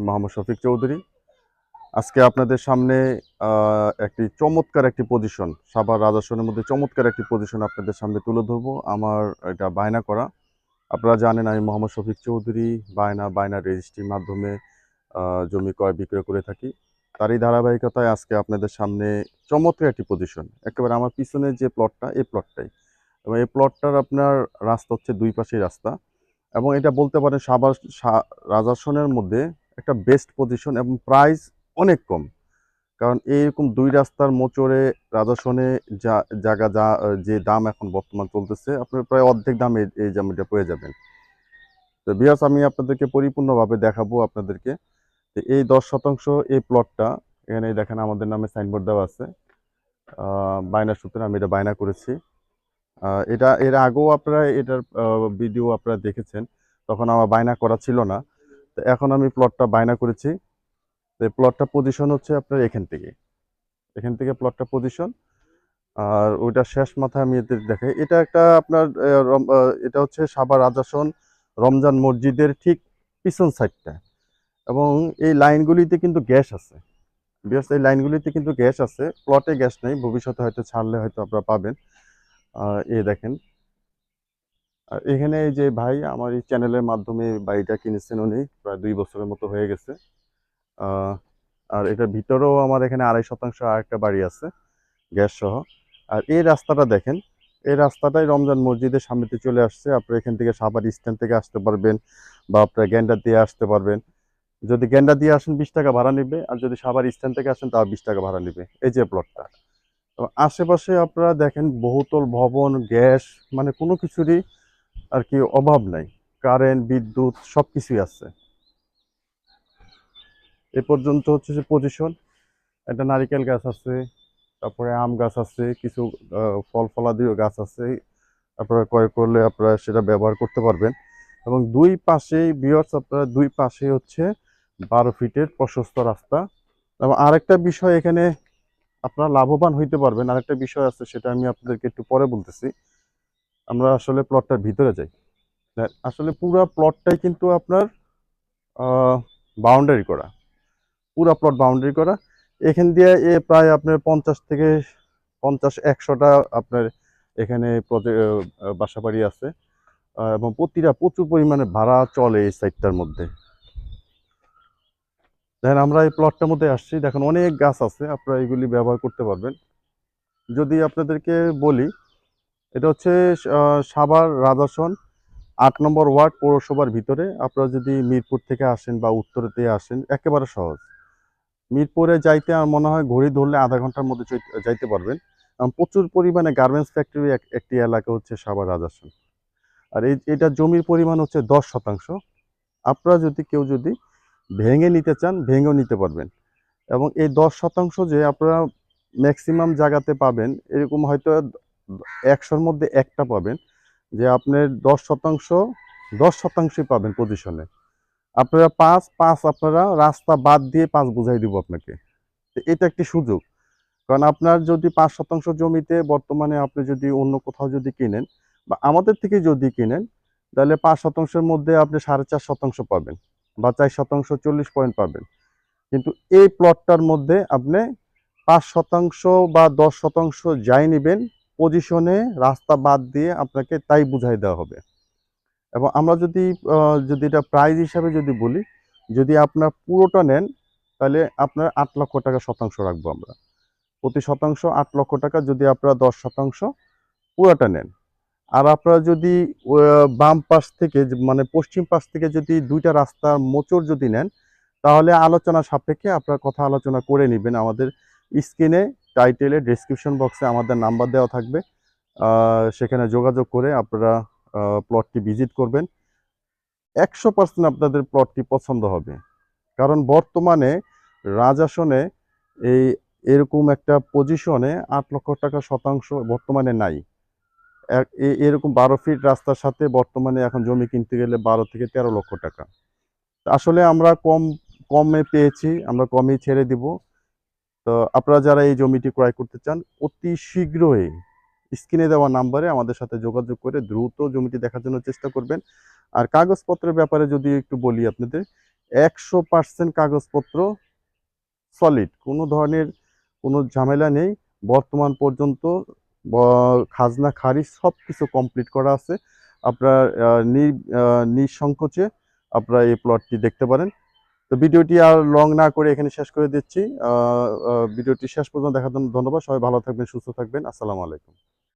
আমি মোহাম্মদ শফিক চৌধুরী। আজকে আপনাদের সামনে একটি চমৎকার একটি পজিশন সাভার রাজাসনের মধ্যে চমৎকার একটি পজিশন আপনাদের সামনে তুলে ধরবো। আমার এটা বায়না করা। আপনারা জানেন আমি মোহাম্মদ শফিক চৌধুরী, বায়না বায়না রেজিস্ট্রির মাধ্যমে জমি ক্রয় বিক্রয় করে থাকি। তারই ধারাবাহিকতায় আজকে আপনাদের সামনে চমৎকার একটি পজিশন একেবারে আমার পিছনে যে প্লটটা এই প্লটটাই এবং এই প্লটটার আপনার রাস্তা হচ্ছে দুই পাশেই রাস্তা। এবং এটা বলতে পারেন সাভার, সা- রাজাসনের মধ্যে একটা বেস্ট পজিশন এবং প্রাইস অনেক কম। কারণ এইরকম দুই রাস্তার মোচড়ে রাজাসনে যা, জায়গা যা, যে দাম এখন বর্তমান চলতেছে, আপনার প্রায় অর্ধেক দাম এই জমিটা পেয়ে যাবেন। তো বিয়াস আমি আপনাদেরকে পরিপূর্ণভাবে দেখাবো আপনাদেরকে। এই দশ শতাংশ এই প্লটটা এখানে দেখেন আমাদের নামে সাইনবোর্ড দেওয়া আছে। বায়না সূত্রে আমি এটা বায়না করেছি। এটা, এর আগেও আপনারা এটার ভিডিও আপনারা দেখেছেন। তখন আমার বায়না করা ছিল না। তো এখন আমি প্লটটা বায়না করেছি। তো এই প্লটটা পজিশন হচ্ছে আপনার এখান থেকে। এখান থেকে প্লটটা পজিশন আর ওইটা শেষ মাথায় আমি এদের দেখাই। এটা একটা আপনার এটা হচ্ছে সাভার রাজাসন রমজান মসজিদের ঠিক পিছন সাইডটা এবং এই লাইনগুলিতে কিন্তু গ্যাস আছে। বিকজ এই লাইনগুলিতে কিন্তু গ্যাস আছে। প্লটে গ্যাস নেই। ভবিষ্যতে হয়তো ছাড়লে হয়তো আপনারা পাবেন। এ দেখেন আর এখানে যে ভাই আমার এই চ্যানেলের মাধ্যমে বাড়িটা কিনেছেন উনি, প্রায় দুই বছরের মতো হয়ে গেছে। আর এটার ভিতরেও আমার এখানে আড়াই শতাংশ আরেকটা বাড়ি আছে, গ্যাস সহ। আর এই রাস্তাটা দেখেন, এই রাস্তাটাই রমজান মসজিদের সামনেতে চলে আসছে। আপনি এখান থেকে সাভার স্ট্যান্ড থেকে আসতে পারবেন বা আপনার গ্যান্ডার দিয়ে আসতে পারবেন। যদি গ্যান্ডা দিয়ে আসেন বিশ টাকা ভাড়া নেবে, আর যদি সাভার স্ট্যান্ড থেকে আসেন তাও বিশ টাকা ভাড়া নেবে। এই যে প্লটটা আশেপাশে আপনারা দেখেন বহুতল ভবন, গ্যাস মানে কোনো কিছুরই আর কি অভাব নাই। কারেন্ট, বিদ্যুৎ সব কিছুই আছে। এ পর্যন্ত হচ্ছে যে পজিশন একটা নারিকেল গাছ আছে, তারপরে আম গাছ আছে, কিছু ফল ফলাদিও গাছ আছে, আপনারা ক্রয় করলে আপনারা সেটা ব্যবহার করতে পারবেন। এবং দুই পাশেই বিয়ার্স আপনারা দুই পাশে হচ্ছে বারো ফিটের প্রশস্ত রাস্তা। এবং আরেকটা বিষয় এখানে আপনারা লাভবান হইতে পারবেন। আরেকটা বিষয় আছে, সেটা আমি আপনাদেরকে একটু পরে বলতেছি। আমরা আসলে প্লটটার ভিতরে যাই। আসলে পুরো প্লটটাই কিন্তু আপনার বাউন্ডারি করা। পুরো প্লট বাউন্ডারি করা। এখান দিয়ে এ প্রায় আপনার পঞ্চাশ থেকে পঞ্চাশ, একশোটা আপনার এখানে বাসা বাড়ি আছে। এবং প্রতিটা, প্রচুর পরিমাণে ভাড়া চলে এই সাইডটার মধ্যে। দেখেন আমরা এই প্লটটার মধ্যে আসছি। দেখেন, অনেক গাছ আছে। আপনারা এগুলি ব্যবহার করতে পারবেন। যদি আপনাদেরকে বলি এটা হচ্ছে সাভার রাজাসন আট নম্বর ওয়ার্ড পৌরসভার ভিতরে। আপনারা যদি মিরপুর থেকে আসেন বা উত্তরেতে আসেন, একেবারে সহজ। মিরপুরে যাইতে আমার মনে হয় ঘড়ি ধরলে আধা ঘণ্টার মধ্যে যাইতে পারবেন। প্রচুর পরিমাণে গার্মেন্টস ফ্যাক্টরি একটি এলাকা হচ্ছে সাভার রাজাসন আর এই, এটা জমির পরিমাণ হচ্ছে দশ শতাংশ। আপনারা যদি কেউ যদি ভেঙে নিতে চান, ভেঙেও নিতে পারবেন। এবং এই দশ শতাংশ যে আপনারা ম্যাক্সিমাম জায়গাতে পাবেন, এরকম হয়তো একশোর মধ্যে একটা পাবেন, যে আপনার দশ শতাংশ, দশ শতাংশই পাবেন পজিশনে আপনারা পাঁচ পাঁচ আপনারা রাস্তা বাদ দিয়ে পাঁচ বুঝাই দিব আপনাকে। এটা একটি সুযোগ। কারণ আপনার যদি পাঁচ শতাংশ জমিতে বর্তমানে আপনি যদি অন্য কোথাও যদি কিনেন বা আমাদের থেকে যদি কিনেন, তাহলে পাঁচ শতাংশের মধ্যে আপনি সাড়ে চার শতাংশ পাবেন বা চার শতাংশ, চল্লিশ পয়েন্ট পাবেন। কিন্তু এই প্লটটার মধ্যে আপনি পাঁচ শতাংশ বা দশ শতাংশ যাই নেবেন পজিশনে রাস্তা বাদ দিয়ে আপনাকে তাই বুঝাই দেওয়া হবে। এবং আমরা যদি যদি এটা প্রাইস হিসাবে যদি বলি, যদি আপনার পুরোটা নেন, তাহলে আপনার আট লক্ষ টাকা শতাংশ রাখব আমরা। প্রতি শতাংশ আট লক্ষ টাকা যদি আপনারা দশ শতাংশ পুরোটা নেন। আর আপনারা যদি বাম পাশ থেকে মানে পশ্চিম পাশ থেকে যদি দুইটা রাস্তার মোচড় যদি নেন, তাহলে আলোচনা সাপেক্ষে আপনার কথা আলোচনা করে নেবেন আমাদের স্ক্রিনে টাইটেলে ডেসক্রিপশন বক্সে আমাদের নাম্বার দেওয়া থাকবে। সেখানে যোগাযোগ করে আপনারা প্লটটি ভিজিট করবেন। একশো পার্সেন্ট আপনাদের প্লটটি পছন্দ হবে। কারণ বর্তমানে রাজাসনে এই এরকম একটা পজিশনে আট লক্ষ টাকা শতাংশ বর্তমানে নাই। এরকম বারো ফিট রাস্তার সাথে বর্তমানে এখন জমি কিনতে গেলে বারো থেকে তেরো লক্ষ টাকা। আসলে আমরা কম, কমে পেয়েছি, আমরা কমই ছেড়ে দিব। তো আপনারা যারা এই জমিটি ক্রয় করতে চান, অতি শীঘ্রই স্ক্রিনে দেওয়া নাম্বারে আমাদের সাথে যোগাযোগ করে দ্রুত জমিটি দেখার জন্য চেষ্টা করবেন। আর কাগজপত্রের ব্যাপারে যদি একটু বলি আপনাদের, একশো পার্সেন্ট কাগজপত্র সলিড কোনো ধরনের কোনো ঝামেলা নেই। বর্তমান পর্যন্ত খাজনা, খারিজ সব কিছু কমপ্লিট করা আছে। আপনার নিঃসংকোচে আপনারা এই প্লটটি দেখতে পারেন। তো ভিডিওটি আর লং না করে এখানে শেষ করে দিচ্ছি। ভিডিওটি শেষ পর্যন্ত দেখার জন্য ধন্যবাদ। সবাই ভালো থাকবেন, সুস্থ থাকবেন। আসসালামু আলাইকুম।